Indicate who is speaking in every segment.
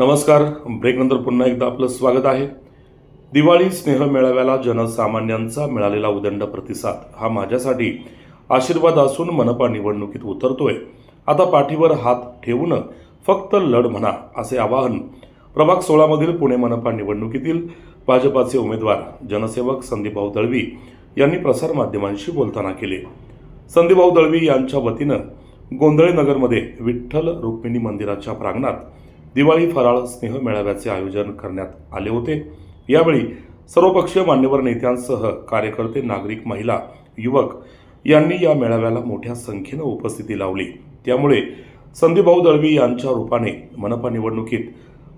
Speaker 1: नमस्कार. ब्रेकनंतर पुन्हा एकदा आपलं स्वागत आहे. दिवाळी स्नेह मेळाव्याला जनसामान्यांचा मिळालेला उदंड प्रतिसाद हा माझ्यासाठी आशीर्वाद असून मनपा निवडणुकीत उतरतोय. आता पाठीवर हात ठेवून फक्त लढ म्हणा असे आवाहन प्रभाग सोळामधील पुणे मनपा निवडणुकीतील भाजपाचे उमेदवार जनसेवक संदीपभाऊ दळवी यांनी प्रसारमाध्यमांशी बोलताना केले. संदीपभाऊ दळवी यांच्या वतीनं गोंधळे नगरमध्ये विठ्ठल रुक्मिणी मंदिराच्या प्रांगणात दिवाळी फराळ स्नेह मेळाव्याचे आयोजन करण्यात आले होते. यावेळी सर्वपक्षीय मान्यवर नेत्यांसह कार्यकर्ते नागरिक महिला युवक यांनी या मेळाव्याला मोठ्या संख्येनं उपस्थिती लावली. त्यामुळे संदीपभाऊ दळवी यांच्या रूपाने मनपा निवडणुकीत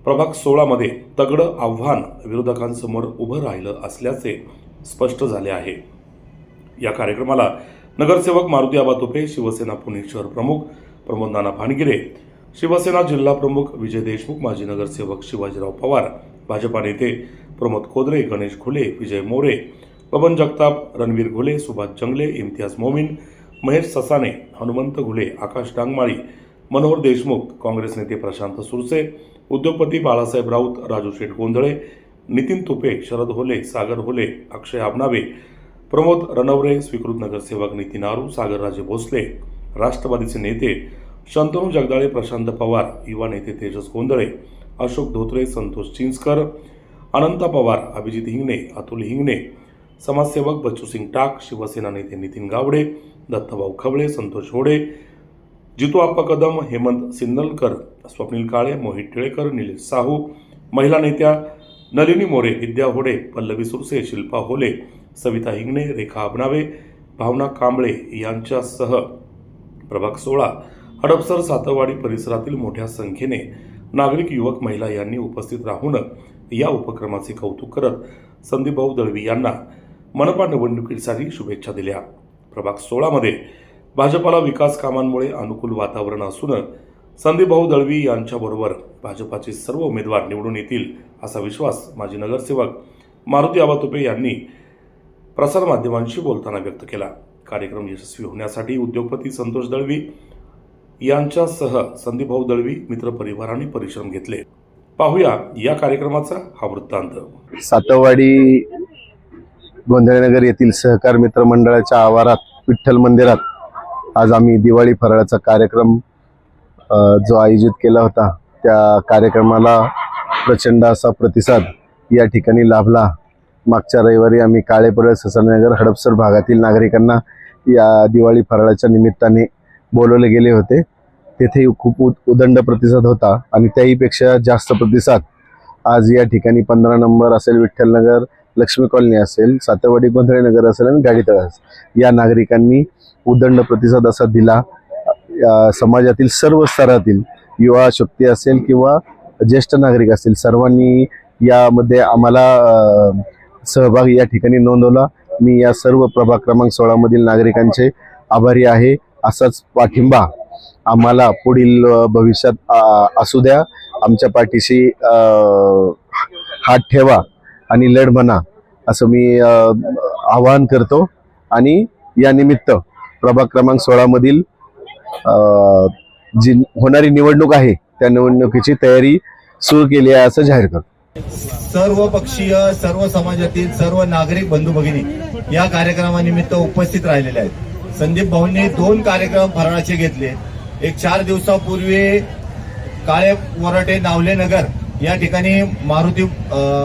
Speaker 1: प्रभाग सोळामध्ये तगडं आव्हान विरोधकांसमोर उभं राहिलं असल्याचे स्पष्ट झाले आहे. या कार्यक्रमाला नगरसेवक मारुती आबा तुपे शिवसेना पुणे शहर प्रमुख प्रमोद नाना भानगिरे शिवसेना जिल्हा प्रमुख विजय देशमुख माजी नगरसेवक शिवाजीराव पवार भाजपा नेते प्रमोद खोदरे गणेश घुले विजय मोरे पवन जगताप रणवीर घुले सुभाष जंगले इम्तियाज मोमीन महेश ससाने हनुमंत घुले आकाश डांगमाळी मनोहर देशमुख काँग्रेस नेते प्रशांत सुरसे उद्योगपती बाळासाहेब राऊत राजू शेठ गोंधळे नितीन तुपे शरद होले सागर होले अक्षय आबनावे प्रमोद रणवरे स्वीकृत नगरसेवक नितीन आरू सागरराजे भोसले राष्ट्रवादीचे नेते शंतनू जगदाळे प्रशांत पवार युवा नेते तेजस गोंधळे अशोक धोत्रे संतोष चिंचकर अनंता पवार अभिजित हिंगणे अतुल हिंगणे समाजसेवक बच्चूसिंग टाक शिवसेना नेते नितीन गावडे दत्तभाऊ खबळे संतोष होडे जितू आप्पा कदम हेमंत सिन्नलकर स्वप्नील काळे मोहित टिळेकर निलेश साहू महिला नेत्या नलिनी मोरे विद्या होडे पल्लवी सुरसे शिल्पा होले सविता हिंगणे रेखा अबनावे भावना कांबळे यांच्यासह प्रभाग सोळा. हडपसर सातवाडी परिसरातील मोठ्या संख्येने नागरिक युवक महिला यांनी उपस्थित राहून या उपक्रमाचे कौतुक करत संदीपभाऊ दळवी यांना मनपा निवडणुकीसाठी शुभेच्छा दिल्या. प्रभाग सोळामध्ये भाजपाला विकास कामांमुळे अनुकूल वातावरण असून संदीपभाऊ दळवी यांच्याबरोबर भाजपाचे सर्व उमेदवार निवडून येतील असा विश्वास माजी नगरसेवक मारुती आबातुपे यांनी प्रसारमाध्यमांशी बोलताना व्यक्त केला. कार्यक्रम यशस्वी होण्यासाठी उद्योगपती संतोष दळवी यांच्यासह संदीपभाऊ दळवी मित्रपरिवारांनी परिश्रम घेतले. पाहूया या कार्यक्रमाचा हा वृत्तांत.
Speaker 2: सातवाडी गोंधळनगर येथील सहकार मित्र मंडळाच्या आवारात विठ्ठल मंदिरात आज आम्ही दिवाळी फराळाचा कार्यक्रम जो आयोजित केला होता त्या कार्यक्रमाला प्रचंड असा प्रतिसाद या ठिकाणी लाभला. मागच्या रविवारी आम्ही काळेपरळ ससानगर हडपसर भागातील नागरिकांना या दिवाळी फराळाच्या निमित्ताने बोलवले गेले होते. तेथेही खूप उद- उदंड प्रतिसाद होता आणि त्याहीपेक्षा जास्त प्रतिसाद आज या ठिकाणी पंधरा नंबर असेल विठ्ठलनगर लक्ष्मी कॉलनी असेल सातवाडी गोंधळे नगर असेल आणि गाडीतळ असेल. या नागरिकांनी उदंड प्रतिसाद असा दिला. या समाजातील सर्व स्तरातील युवा शक्ती असेल किंवा ज्येष्ठ नागरिक असतील सर्वांनी यामध्ये आम्हाला सहभाग या ठिकाणी नोंदवला. मी या सर्व प्रभाग क्रमांक सोळामधील नागरिकांचे आभारी आहे. असाच पाठिंबा आम्हाला पुढील भविष्यात असू द्या. आमच्या पाठीशी हात ठेवा आणि लढ म्हणा असं मी आवाहन करतो. आणि या निमित्त प्रभाग क्रमांक सोळामधील जी होणारी निवडणूक आहे त्या निवडणुकीची तयारी सुरू केली आहे असं जाहीर करतो.
Speaker 3: सर्व पक्षीय सर्व समाजातील सर्व नागरिक बंधू भगिनी या कार्यक्रमानिमित्त उपस्थित राहिलेले आहेत. संदीप भाऊंनी दोन कार्यक्रम फराळाचे घेतले. एक चार दिवसापूर्वी काळे वरटे नावले नगर या ठिकाणी मारुती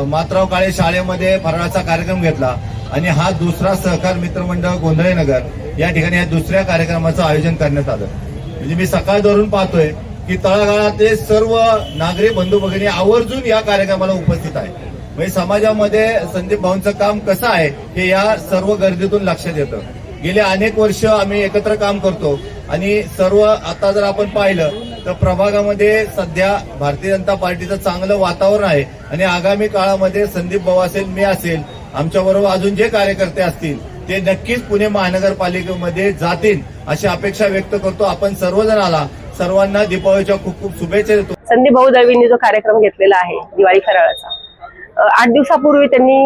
Speaker 3: मातराव काळे शाळेमध्ये फराळाचा कार्यक्रम घेतला. आणि हा दुसरा सहकार मित्रमंडळ गोंधळे नगर या ठिकाणी या दुसऱ्या कार्यक्रमाचं आयोजन करण्यात आलं. म्हणजे मी सकाळ धरून पाहतोय की तळागाळातले सर्व नागरिक बंधू भगिनी आवर्जून या कार्यक्रमाला उपस्थित आहे म्हणजे समाजामध्ये संदीप भाऊंचं काम कसं आहे हे या सर्व गर्दीतून लक्षात येतं गेले अनेक वर्ष आम्ही एकत्र काम करतो. आणि सर्व आता जर आपण पाहिलं तर प्रभागामध्ये सध्या भारतीय जनता पार्टीचं चांगलं वातावरण आहे. आणि आगामी काळामध्ये संदीप भाऊ असेल मी असेल आमच्या बरोबर अजून जे कार्यकर्ते असतील ते नक्कीच पुणे महानगरपालिकेमध्ये जातील अशी अपेक्षा व्यक्त करतो. आपण सर्वजण आला सर्वांना दीपावलीच्या खूप खूप शुभेच्छा देतो.
Speaker 4: संदीप भाऊ दळवींनी जो कार्यक्रम घेतलेला आहे दिवाळी फराळाचा आठ दिवसापूर्वी त्यांनी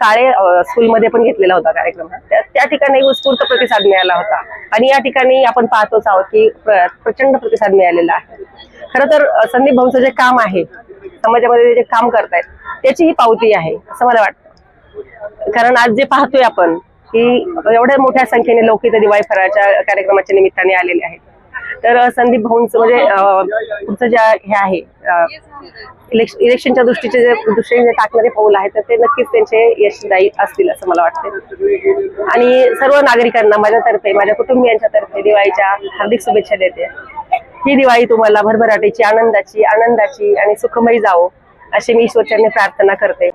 Speaker 4: काळे स्कूलमध्ये पण घेतलेला होता कार्यक्रम. त्या ठिकाणी उत्स्फूर्त प्रतिसाद मिळाला होता. आणि या ठिकाणी आपण पाहतोच आहोत की प्रचंड प्रतिसाद मिळालेला आहे. खरं तर संदीप भाऊंचं जे काम आहे समाजामध्ये जे काम करतायत त्याची ही पावती आहे असं मला वाटतं. कारण आज जे पाहतोय आपण की एवढ्या मोठ्या संख्येने लोक इथे दिवाळी फराळच्या कार्यक्रमाच्या निमित्ताने आलेले आहेत. तर संदीप भाऊंचं म्हणजे तुमचं पुढचं ज्या हे आहे इलेक्श- इलेक्शनच्या दृष्टीचे जे दृष्टीने टाकणारे पाऊल आहे तर ते नक्कीच त्यांचे यशदायी असतील असं मला वाटते आणि सर्व नागरिकांना माझ्यातर्फे माझ्या कुटुंबियांच्या तर्फे दिवाळीच्या हार्दिक शुभेच्छा देते. ही दिवाळी तुम्हाला भरभराटीची आनंदाची आनंदाची आणि सुखमयी जावो अशी मी ईश्वरचरणी प्रार्थना करते.